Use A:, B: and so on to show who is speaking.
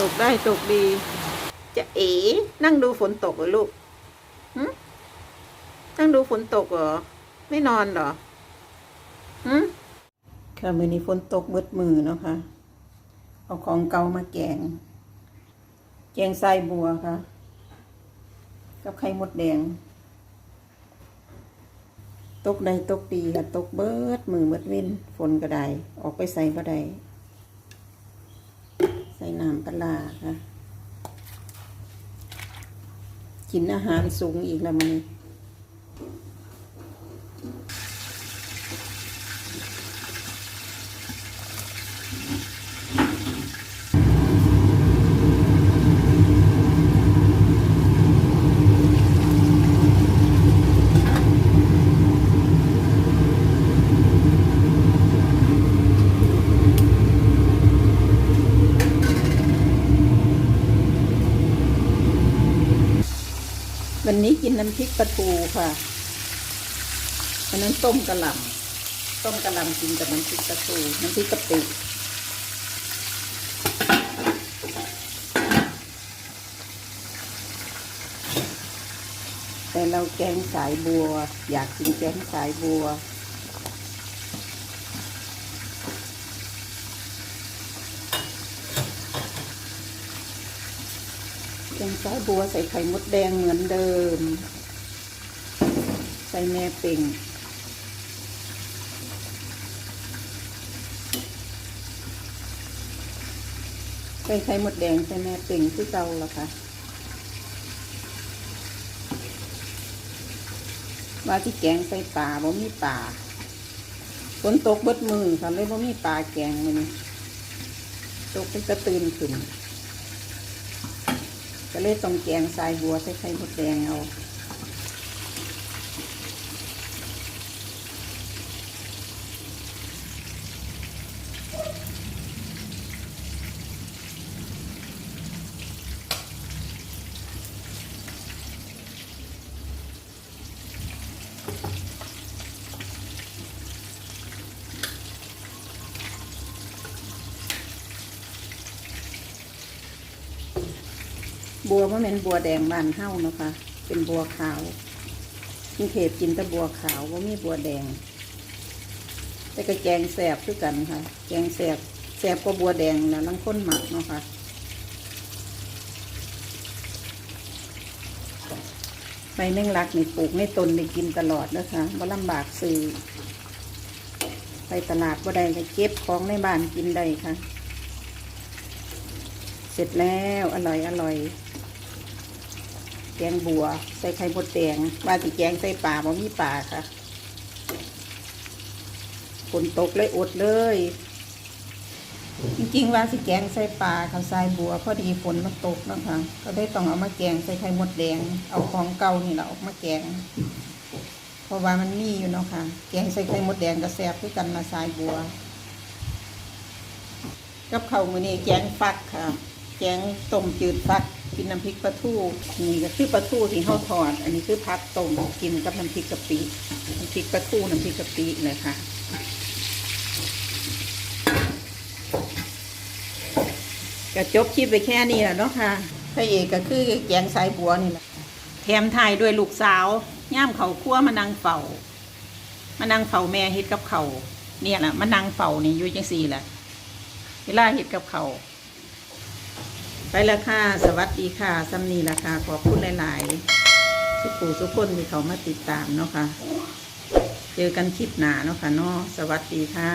A: ตกได้ตกดี จะเอ๋นั่งดูฝนตกเหรอลูกหึนั่งดูฝนตกเหรอ ไม่นอนเหรอหึค่ะมือนี้ฝนตกเบิดมือเนาะค่ะ เอาของเก่ามาแกง แกงไส้บัวค่ะ กับไข่มดแดง ตกใดตกดีค่ะ ตกเบิดมือเบิดว้นฝนก็ได้ ออกไปใส่ก็ได้ น้ำปลาค่ะ กินอาหารสูงอีกแล้วมัน วันนี้กินน้ำพริกปลาทูค่ะวันนั้นต้มกระหล่ำต้มกระหล่ำกินกับน้ำพริกปลาทูน้ำพริกกะปิแต่เราแกงสายบัว อยากกินแกงสายบัว แกงสายบัวใส่ไข่มดแดงเหมือนเดิม ใส่แม่เป่งใส่ไข่มดแดงใส่แม่เป่งที่เก่าแล้วค่ะว่าที่แกงใส่ป่าบ่มีป่าฝนตกเบิดมือค่ะเลยบ่มีป่าแกงมันตกเป็นกระตื่นขึ้น ก็เลยต้องแกงทรายบัวใส่ไข่มดแดงเอา บัวมันเป็นบัวแดงบานเฮ้านะคะ เป็นบัวขาวกรุงเทพกินแต่บัวขาวว่ามีบัวแดง แต่ก็แกงแสบคือกันค่ะ แกงแสบแสบก็บัวแดงนะลังค้นหมักเนาะค่ะใบแมงลักนี่ปลูกในต้นได้กินตลอดนะคะว่าลำบากซื้อไปตลาดบ่ได้ก็เก็บของในบ้านกินได้ค่ะ เสร็จแล้วอร่อยอร่อย แกงบัว ใส่ไข่มดแดงว่าสิแกงใส่ป่าบ่มีป่าค่ะฝนตกเลยอดเลย จริงๆว่าสิแกงใส่ปลาข้าวใส่บัว พอดีฝนมันตกนะคะก็ได้ต้องเอามาแกงใส่ไข่มดแดง เอาของเก่านี่แหละออกมาแกงเพราะว่ามันมีอยู่เนาะค่ะ แกงใส่ไข่มดแดงก็แซ่บด้วยกันมาใส่บัว กับข้าวมือนี้แกงฟักค่ะ แกงต้มจืดฟัก กินน้ำพริกปลาทูนี่ก็คือปลาทูที่เขาทอด อันนี้คือพักต้มกินกับน้ำพริกกะปิน้ำพริกปลาทูน้ำพริกกะปิเลยค่ะก็จบคลิปไปแค่นี้แหละเนาะค่ะพระเอกก็คือแกงสายบัวนี่แหละแถมถ่ายด้วยลูกสาวย่ามเขาคั่วมานั่งเฝ้ามานั่งเฝ้าแม่เฮ็ดกับเขาเนี่ยแหละมานั่งเฝ้านี่อยู่จังสี่แหละเวลาเฮ็ดกับเขา ไปแล้วค่ะ สวัสดีค่ะซัมนีละค่ะขอบคุณหลายๆทุกผู้ทุกคนที่เขามาติดตามเนาะค่ะ เจอกันคลิปหนาเนาะค่ะเนาะสวัสดีค่ะ